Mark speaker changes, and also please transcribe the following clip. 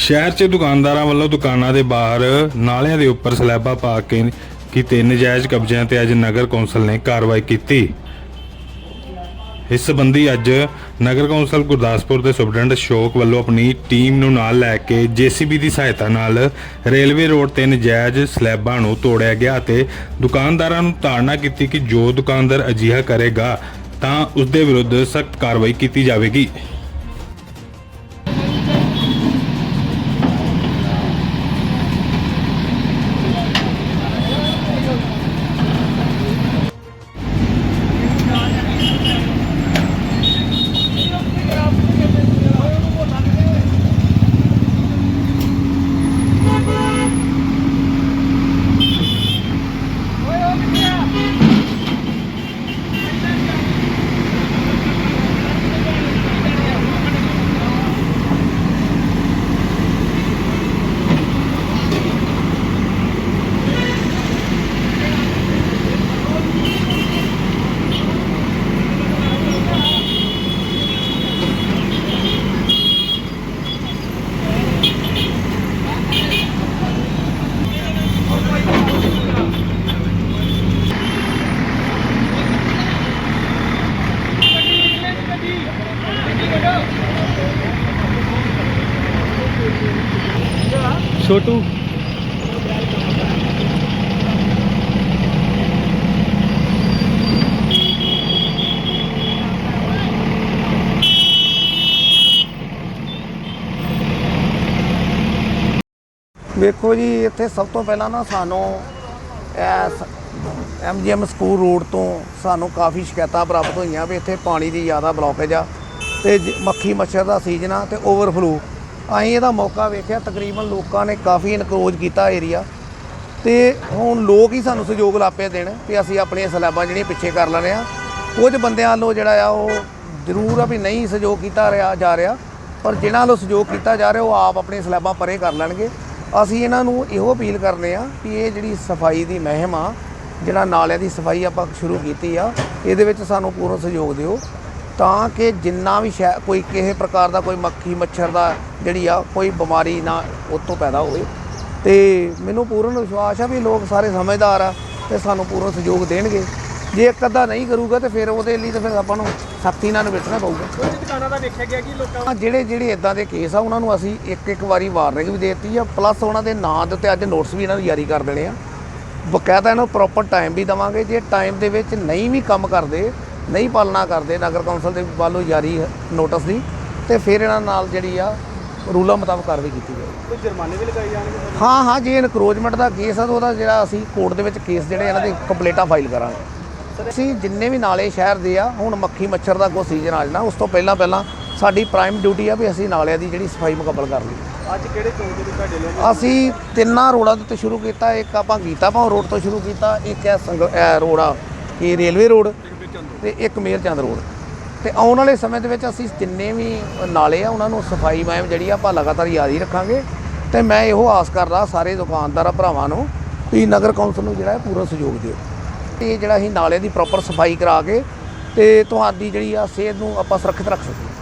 Speaker 1: ਸ਼ਹਿਰ 'ਚ ਦੁਕਾਨਦਾਰਾਂ ਵੱਲੋਂ ਦੁਕਾਨਾਂ ਦੇ ਬਾਹਰ ਨਾਲਿਆਂ ਦੇ ਉੱਪਰ ਸਲੈਬਾਂ ਪਾ ਕੇ ਕੀਤੇ ਨਜਾਇਜ਼ ਕਬਜ਼ਿਆਂ ਤੇ ਅੱਜ ਨਗਰ ਕੌਂਸਲ ਨੇ ਕਾਰਵਾਈ ਕੀਤੀ। ਇਸ ਸੰਬੰਧੀ ਅੱਜ ਨਗਰ ਕੌਂਸਲ ਗੁਰਦਾਸਪੁਰ ਦੇ ਸੁਪਰਡੈਂਟ ਅਸ਼ੋਕ ਵੱਲੋਂ ਆਪਣੀ ਟੀਮ ਨੂੰ ਨਾਲ ਲੈ ਕੇ ਜੀਸੀਬੀ ਦੀ ਸਹਾਇਤਾ ਨਾਲ ਰੇਲਵੇ ਰੋਡ ਤੇ ਨਜਾਇਜ਼ ਸਲੈਬਾਂ ਨੂੰ ਤੋੜਿਆ ਗਿਆ ਅਤੇ ਦੁਕਾਨਦਾਰਾਂ ਨੂੰ ਧਾਰਨਾ ਕੀਤੀ ਕਿ ਜੋ ਦੁਕਾਨਦਾਰ ਅਜਿਹਾ ਕਰੇਗਾ ਤਾਂ ਉਸ ਦੇ ਵਿਰੁੱਧ ਸਖਤ ਕਾਰਵਾਈ ਕੀਤੀ ਜਾਵੇਗੀ।
Speaker 2: ਛੋਟੂ।
Speaker 3: ਵੇਖੋ ਜੀ, ਇੱਥੇ ਸਭ ਤੋਂ ਪਹਿਲਾਂ ਨਾ ਸਾਨੂੰ ਐਸ ਐਮਜੀਐਮ ਸਕੂਲ ਰੋਡ ਤੋਂ ਸਾਨੂੰ ਕਾਫੀ ਸ਼ਿਕਾਇਤਾਂ ਪ੍ਰਾਪਤ ਹੋਈਆਂ ਵੀ ਇੱਥੇ ਪਾਣੀ ਦੀ ਜ਼ਿਆਦਾ ਬਲੌਕੇਜ ਆ ਤੇ ਜ- ਮੱਖੀ ਮੱਛਰ ਦਾ ਸੀਜ਼ਨ ਆ ਤੇ ਓਵਰਫਲੋ ਅਸੀਂ ਇਹਦਾ ਮੌਕਾ ਵੇਖਿਆ, ਤਕਰੀਬਨ ਲੋਕਾਂ ਨੇ ਕਾਫੀ ਇਨਕਰੋਜ ਕੀਤਾ ਏਰੀਆ ਤੇ ਹੁਣ ਲੋਕ ਹੀ ਸਾਨੂੰ ਸਹਿਯੋਗ ਲਾਪੇ ਦੇਣ ਵੀ ਅਸੀਂ ਆਪਣੀਆਂ ਸਲੈਬਾਂ ਜਿਹੜੀਆਂ ਪਿੱਛੇ ਕਰ ਲੈਣੇ ਆ ਕੁਝ ਬੰਦਿਆਂ ਵੱਲੋਂ ਜਿਹੜਾ ਆ, ਉਹ ਜ਼ਰੂਰ ਆ ਵੀ ਨਹੀਂ ਸਹਿਯੋਗ ਕੀਤਾ ਰਿਹਾ, ਜਾ ਰਿਹਾ। ਪਰ ਜਿਨ੍ਹਾਂ ਵੱਲੋਂ ਸਹਿਯੋਗ ਕੀਤਾ ਜਾ ਰਿਹਾ, ਉਹ ਆਪ ਆਪਣੀਆਂ ਸਲੈਬਾਂ ਪਰੇ ਕਰ ਲੈਣਗੇ। ਅਸੀਂ ਇਹਨਾਂ ਨੂੰ ਇਹੋ ਅਪੀਲ ਕਰਨੇ ਆ ਕਿ ਇਹ ਜਿਹੜੀ ਸਫ਼ਾਈ ਦੀ ਮਹਿਮ ਆ, ਜਿਹੜਾ ਨਾਲਿਆਂ ਦੀ ਸਫ਼ਾਈ ਆਪਾਂ ਸ਼ੁਰੂ ਕੀਤੀ ਆ, ਇਹਦੇ ਵਿੱਚ ਸਾਨੂੰ ਪੂਰਨ ਸਹਿਯੋਗ ਦਿਓ। ਤਾਂ ਕਿ ਜਿੰਨਾ ਵੀ ਸ਼ੈ ਕੋਈ ਕਿਸੇ ਪ੍ਰਕਾਰ ਦਾ ਕੋਈ ਮੱਖੀ ਮੱਛਰ ਦਾ ਜਿਹੜੀ ਆ ਕੋਈ ਬਿਮਾਰੀ ਨਾ ਉਤੋਂ ਪੈਦਾ ਹੋਵੇ। ਤੇ ਮੈਨੂੰ ਪੂਰਨ ਵਿਸ਼ਵਾਸ ਆ ਵੀ ਲੋਕ ਸਾਰੇ ਸਮਝਦਾਰ ਆ ਤੇ ਸਾਨੂੰ ਪੂਰਨ ਸਹਿਯੋਗ ਦੇਣਗੇ। ਜੇ ਇੱਕ ਅੱਧਾ ਨਹੀਂ ਕਰੂਗਾ ਤੇ ਫਿਰ ਉਹਦੇ ਲਈ ਤਾਂ ਫਿਰ ਆਪਾਂ ਨੂੰ ਸਖਤੀ ਨਾਲ ਨਿਬਟਣਾ ਪਊਗਾ।
Speaker 2: ਕੁਝ ਦੁਕਾਨਾਂ ਦਾ ਵੇਖਿਆ ਗਿਆ ਕਿ ਲੋਕਾਂ
Speaker 3: ਜਿਹੜੇ ਜਿਹੜੇ ਇਦਾਂ ਦੇ ਕੇਸ ਆ ਉਹਨਾਂ ਨੂੰ ਅਸੀਂ ਇੱਕ ਇੱਕ ਵਾਰੀ ਵਾਰਨਿੰਗ ਵੀ ਦੇ ਦਿੱਤੀ ਆ ਪਲੱਸ ਉਹਨਾਂ ਦੇ ਨਾਂ ਦੇ ਉੱਤੇ ਅੱਜ ਨੋਟਿਸ ਵੀ ਇਹਨਾਂ ਨੂੰ ਜਾਰੀ ਕਰ ਦੇਣੇ ਆ। ਬਕਾਇਦਾ ਇਹਨਾਂ ਨੂੰ ਪ੍ਰੋਪਰ ਟਾਈਮ ਵੀ ਦਵਾਂਗੇ। ਜੇ ਟਾਈਮ ਦੇ ਵਿੱਚ ਨਹੀਂ ਵੀ ਕੰਮ ਕਰਦੇ ਨਹੀਂ ਪਾਲਣਾ ਕਰਦੇ ਨਗਰ ਕੌਂਸਲ ਦੇ ਵੱਲੋਂ ਜਾਰੀ ਨੋਟਿਸ ਦੀ ਤੇ ਫਿਰ ਇਹਨਾਂ ਨਾਲ ਜਿਹੜੀ ਆ ਰੂਲਾਂ ਮੁਤਾਬਕ ਕਾਰਵਾਈ ਕੀਤੀ ਜਾਏਗੀ
Speaker 2: ਕੋਈ ਜੁਰਮਾਨੇ ਵੀ ਲਗਾਏ ਜਾਣਗੇ
Speaker 3: ਹਾਂ ਹਾਂ ਜੇ ਇਨਕਰੋਚਮੈਂਟ ਦਾ ਕੇਸ ਆ ਤਾਂ ਉਹਦਾ ਜਿਹੜਾ ਅਸੀਂ ਕੋਰਟ ਦੇ ਵਿੱਚ ਕੇਸ ਜਿਹੜੇ ਇਹਨਾਂ ਦੇ ਕੰਪਲੇਂਟਾਂ ਫਾਈਲ ਕਰਾਂਗੇ। ਅਸੀਂ ਜਿੰਨੇ ਵੀ ਨਾਲੇ ਸ਼ਹਿਰ ਦੇ ਆ ਹੁਣ ਮੱਖੀ ਮੱਛਰ ਦਾ ਕੋਈ ਸੀਜ਼ਨ ਆ ਜਾਣਾ ਉਸ ਤੋਂ ਪਹਿਲਾਂ ਪਹਿਲਾਂ ਸਾਡੀ ਪ੍ਰਾਈਮ ਡਿਊਟੀ ਆ ਵੀ ਅਸੀਂ ਨਾਲਿਆਂ ਦੀ ਜਿਹੜੀ ਸਫ਼ਾਈ ਮੁਕੰਮਲ ਕਰ ਲਈਏ।
Speaker 2: ਅੱਜ ਕਿਹੜੇ ਚੌਂਕ ਦੇ ਤੁਹਾਡੇ ਲੋਕ
Speaker 3: ਅਸੀਂ ਤਿੰਨਾਂ ਰੋਡਾਂ ਦੇ ਉੱਤੇ ਸ਼ੁਰੂ ਕੀਤਾ ਇੱਕ ਆਪਾਂ ਗੀਤਾ ਭਾਉ ਰੋਡ ਤੋਂ ਸ਼ੁਰੂ ਕੀਤਾ ਇੱਕ ਹੈ ਰੋਡ ਆ ਇਹ ਰੇਲਵੇ ਰੋਡ। ਤੇ ਇੱਕ ਮੇਰ ਚੰਦ ਰੋਡ। ਤੇ ਆਉਣ ਵਾਲੇ ਸਮੇਂ ਦੇ ਵਿੱਚ ਅਸੀਂ ਜਿੰਨੇ ਵੀ ਨਾਲੇ ਆ, ਉਹਨਾਂ ਨੂੰ ਸਫ਼ਾਈ ਮੁਹਿੰਮ ਜਿਹੜੀ ਆ ਆਪਾਂ ਲਗਾਤਾਰ ਜਾਰੀ ਰੱਖਾਂਗੇ। ਤੇ ਮੈਂ ਇਹੋ ਆਸ ਕਰਦਾ ਸਾਰੇ ਦੁਕਾਨਦਾਰਾਂ ਭਰਾਵਾਂ ਨੂੰ ਵੀ ਨਗਰ ਕੌਂਸਲ ਨੂੰ ਜਿਹੜਾ ਹੈ ਪੂਰਾ ਸਹਿਯੋਗ ਦਿਓ। ਇਹ ਜਿਹੜਾ ਅਸੀਂ ਨਾਲੇ ਦੀ ਪ੍ਰੋਪਰ ਸਫ਼ਾਈ ਕਰਾ ਕੇ ਤੇ ਤੁਹਾਡੀ ਜਿਹੜੀ ਆ ਸਿਹਤ ਨੂੰ ਆਪਾਂ ਸੁਰੱਖਿਅਤ ਰੱਖ ਸਕੀਏ।